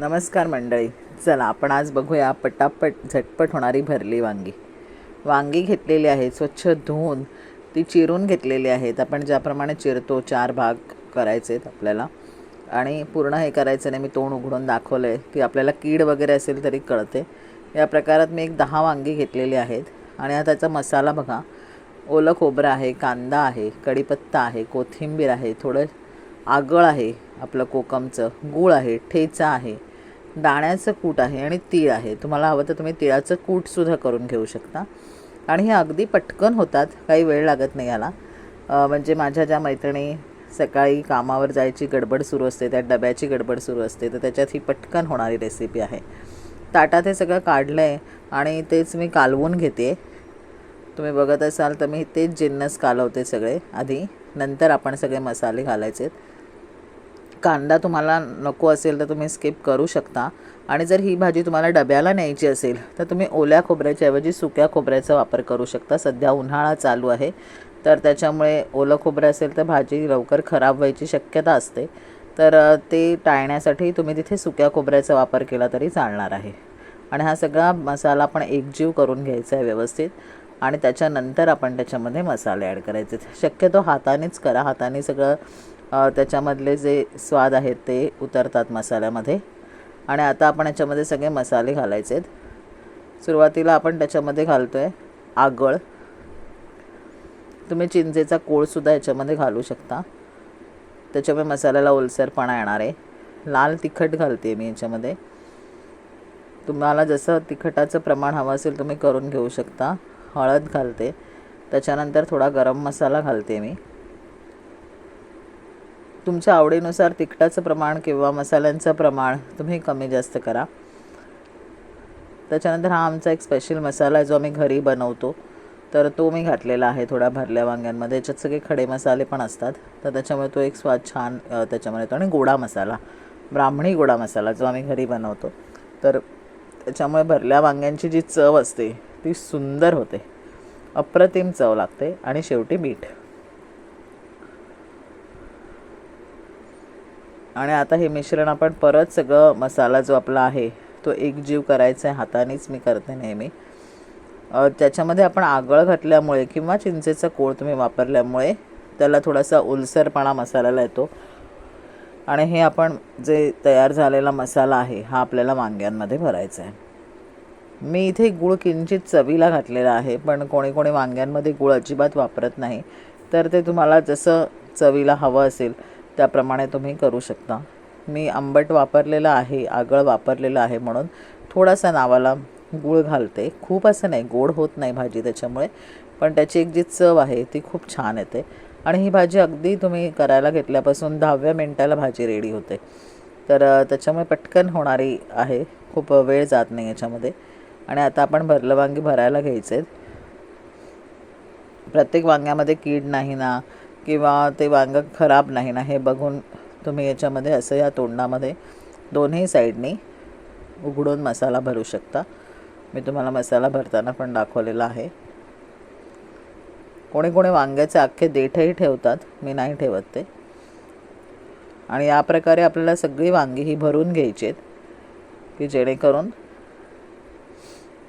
नमस्कार मंडळी. चला आपण आज बघूया पटापट झटपट होणारी भरली वांगी. वांगी घेतलेली आहेत स्वच्छ धुवून ती चिरून घेतलेली आहेत. आपण ज्याप्रमाणे चिरतो चार भाग करायचे आहेत आपल्याला. आणि पूर्ण हे करायचं नाही मी तोंड उघडून दाखवलं आहे की आपल्याला कीड वगैरे असेल तरी कळते. या प्रकारात मी एक दहा वांगी घेतलेली आहेत. आणि हा त्याचा मसाला बघा. ओलं खोबरं आहे कांदा आहे कढीपत्ता आहे कोथिंबीर आहे थोडं आगळ आहे आपलं कोकमचं गूळ आहे ठेचा आहे दाण्याचं कूट आहे आणि तीळ आहे. तुम्हाला हवं तर तुम्ही तिळाचं कूटसुद्धा करून घेऊ शकता. आणि हे अगदी पटकन होतात काही वेळ लागत नाही याला. म्हणजे माझ्या ज्या मैत्रिणी सकाळी कामावर जायची गडबड सुरू असते त्या डब्याची गडबड सुरू असते तर त्याच्यात ही पटकन होणारी रेसिपी आहे. ताटात हे सगळं काढलं आहे आणि तेच मी कालवून घेते. तुम्ही बघत असाल तर मी तेच जिन्नस कालवते सगळे. आधी नंतर आपण सगळे मसाले घालायचे कांदा तुम्हाला नको असेल तर तुम्ही स्किप करू शकता. आणि जर ही भाजी तुम्हाला डब्याला न्यायची असेल तर तुम्ही ओल्या खोबऱ्याच्याऐवजी सुक्या खोबऱ्याचा वापर करू शकता. सध्या उन्हाळा चालू आहे तर त्याच्यामुळे ओलं खोबरं असेल तर भाजी लवकर खराब व्हायची शक्यता असते. तर ते टाळण्यासाठी तुम्ही तिथे सुक्या खोबऱ्याचा वापर केला तरी चालणार आहे. आणि हा सगळा मसाला आपण एकजीव करून घ्यायचा आहे व्यवस्थित. आणि त्याच्यानंतर आपण त्याच्यामध्ये मसाले ॲड करायचे. शक्यतो हातानेच करा. हाताने सगळं त्याच्यामधले जे स्वाद आहेत ते उतरतात मसाल्यामध्ये. आणि आता आपण याच्यामध्ये सगळे मसाले घालायचे आहेत. सुरुवातीला आपण त्याच्यामध्ये घालतो आहे आगळ. तुम्ही चिंचेचा कोळसुद्धा याच्यामध्ये घालू शकता. त्याच्यामुळे मसाल्याला ओलसरपणा येणार आहे. लाल तिखट घालते मी याच्यामध्ये. तुम्हाला जसं तिखटाचं प्रमाण हवं असेल तुम्ही करून घेऊ शकता. हळद घालते. त्याच्यानंतर थोडा गरम मसाला घालते मी. तुमच्या आवडीनुसार तिखटाचं प्रमाण किंवा मसाल्यांचं प्रमाण तुम्ही कमी जास्त करा. त्याच्यानंतर हा आमचा एक स्पेशल मसाला आहे जो आम्ही घरी बनवतो. तर तो मी घातलेला आहे थोड्या भरल्या वांग्यांमध्ये. याच्यात सगळे खडे मसाले पण असतात. तर त्याच्यामुळे तो एक स्वाद छान त्याच्यामध्ये येतो. आणि गोडा मसाला ब्राह्मणी गोडा मसाला जो आम्ही घरी बनवतो. तर त्याच्यामुळे भरल्या वांग्यांची जी चव असते ती सुंदर होते. अप्रतिम चव लागते आणि शेवटी मीठ. आणि आता हे मिश्रण आपण परत सगळं मसाला जो आपला आहे तो एकजीव करायचा आहे हातानेच मी करते नेहमी. त्याच्यामध्ये आपण आगळ घातल्यामुळे किंवा चिंचेचा कोळ तुम्ही वापरल्यामुळे त्याला थोडासा ओलसरपणा मसाल्याला येतो. आणि हे आपण जे तयार झालेला मसाला आहे हा आपल्याला वांग्यांमध्ये भरायचा आहे. मी इथे गुळ किंचित चवीला घातलेला आहे पण कोणी कोणी वांग्यांमध्ये गुळ अजिबात वापरत नाही. तर ते तुम्हाला जसं चवीला हवं असेल त्याप्रमाणे तुम्ही करू शकता. मी आंबट वापरलेलं आहे आगळ वापरलेलं आहे म्हणून थोडासा नावाला गूळ घालते. खूप असं नाही गोड होत नाही भाजी त्याच्यामुळे पण त्याची एक जी चव आहे ती खूप छान येते. आणि ही भाजी अगदी तुम्ही करायला घेतल्यापासून दहाव्या मिनटाला भाजी रेडी होते. तर त्याच्यामुळे पटकन होणारी आहे. खूप वेळ जात नाही याच्यामध्ये. आणि आता आपण भरलं वांगी भरायला घ्यायचे आहेत प्रत्येक वांग्यामध्ये कीड नाही ना किंवा ते वांगं खराब नाही ना हे बघून तुम्ही याच्यामध्ये असं या तोंडामध्ये. दोन्ही साईडनी उघडून मसाला भरू शकता. मी तुम्हाला मसाला भरताना पण दाखवलेला आहे. कोणी कोणी वांग्याचे अख्खे देठही ठेवतात. मी नाही ठेवत ते. आणि या प्रकारे आपल्याला सगळी वांगी ही भरून घ्यायची आहेत की जेणेकरून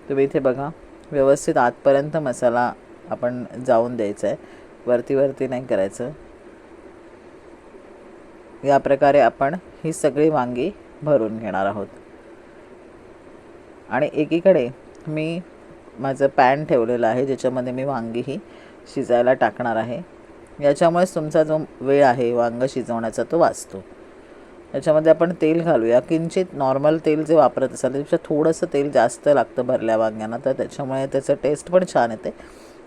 तुम्ही इथे बघा व्यवस्थित आतपर्यंत मसाला आपण जाऊन द्यायचा आहे. वरती वरती नाही करायचं. या प्रकारे आपण ही सगळी वांगी भरून घेणार आहोत. आणि एकीकडे मी माझं पॅन ठेवलेलं आहे ज्याच्यामध्ये मी वांगी ही शिजायला टाकणार आहे. याच्यामुळेच तुमचा जो वेळ आहे वांग शिजवण्याचा तो वाचतो. याच्यामध्ये आपण तेल घालूया. किंचित नॉर्मल तेल जे वापरत असाल त्यापेक्षा थोडंसं तेल जास्त लागतं भरल्या वांग्यांना तर त्याच्यामुळे त्याचं टेस्ट पण छान येते.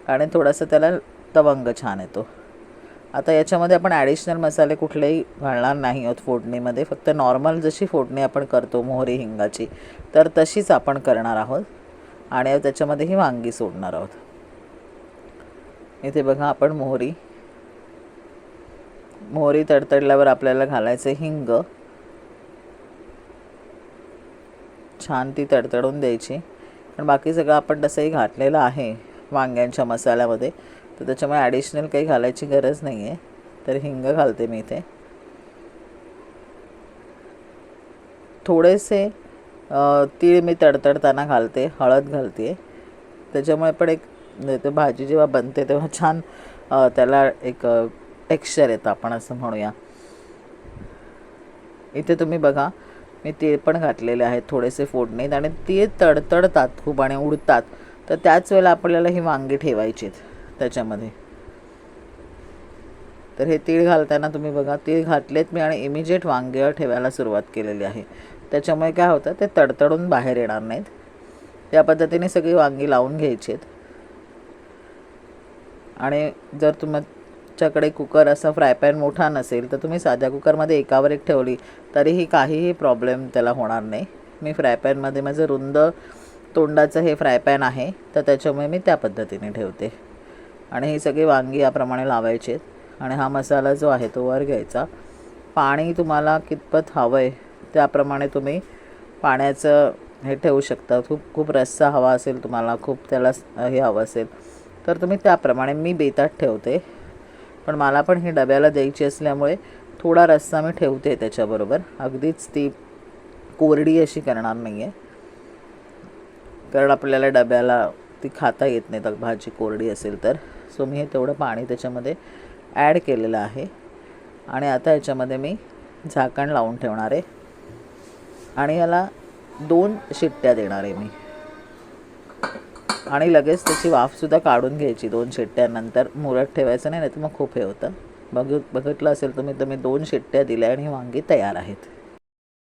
आणि थोडंसं त्याला तवंग छान येतो. आता याच्यामध्ये आपण ॲडिशनल मसाले कुठलेही घालणार नाही आहोत फोडणीमध्ये. फक्त नॉर्मल जशी फोडणी आपण करतो मोहरी हिंगाची तर तशीच आपण करणार आहोत. आणि त्याच्यामध्ये ही वांगी सोडणार आहोत. इथे बघा आपण मोहरी. मोहरी तडतडल्यावर आपल्याला घालायचं हिंग. छान ती तडतडून द्यायची. पण बाकी सगळं आपण तसंही घातलेलं आहे वांग्यांच्या मसाल्यामध्ये. तर त्याच्यामुळे ॲडिशनल काही घालायची गरज नाही आहे तर हिंग घालते मी इथे. थोडेसे तीळ मी तडतडताना घालते हळद घालते. त्याच्यामुळे पण एक ते भाजी जेव्हा बनते तेव्हा छान त्याला एक टेक्स्चर येतं आपण असं म्हणूया. इथे तुम्ही बघा मी तीळ पण घातलेले आहेत थोडेसे फोडणीत. आणि तीळ तडतडतात खूप आणि उडतात. तर त्याच वेळेला आपल्याला ही वांगी ठेवायची आहेत त्याच्यामध्ये. तर हे तीळ घालताना तुम्ही बघा तीळ घातलेत मी आणि इमिजिएट वांगे ठेवायला सुरुवात केलेली आहे. त्याच्यामुळे काय होतं ते तडतडून बाहेर येणार नाहीत. त्या पद्धतीने सगळी वांगी लावून घ्यायची आहेत. आणि जर तुमच्याकडे कुकर असा फ्राय पॅन मोठा नसेल तर तुम्ही साध्या कुकरमध्ये एकावर एक ठेवली तरीही काहीही प्रॉब्लेम त्याला होणार नाही. मी फ्राय पॅनमध्ये माझं रुंद तोंडाचं हे फ्राय पॅन आहे तर त्याच्यामुळे मी त्या पद्धतीने ठेवते. आणि ही सगळी वांगी याप्रमाणे लावायचे आहेत. आणि हा मसाला जो आहे तो वर घ्यायचा. पाणी तुम्हाला कितपत हवं आहे त्याप्रमाणे तुम्ही पाण्याचं हे ठेवू शकता. खूप खूप रस्सा हवा असेल तुम्हाला खूप त्याला हे हवं असेल तर तुम्ही त्याप्रमाणे मी बेतात ठेवते. पण मला पण ही डब्याला द्यायची असल्यामुळे थोडा रस्सा मी ठेवते त्याच्याबरोबर. अगदीच ती कोरडी अशी करणार नाही आहे कारण आपल्याला डब्याला ती खाता येत नाही तर भाजी कोरडी असेल तर. सो मी हे तेवढं पाणी त्याच्यामध्ये ॲड केलेलं आहे. आणि आता याच्यामध्ये मी झाकण लावून ठेवणार आहे. आणि याला दोन शिट्ट्या देणार आहे मी. आणि लगेच त्याची वाफसुद्धा काढून घ्यायची दोन शिट्ट्यानंतर. मुरत ठेवायचं नाही नाही तर मग खूप हे होतं. बघ बघितलं असेल तुम्ही तर मी दोन शिट्ट्या दिल्या आणि वांगी तयार आहेत.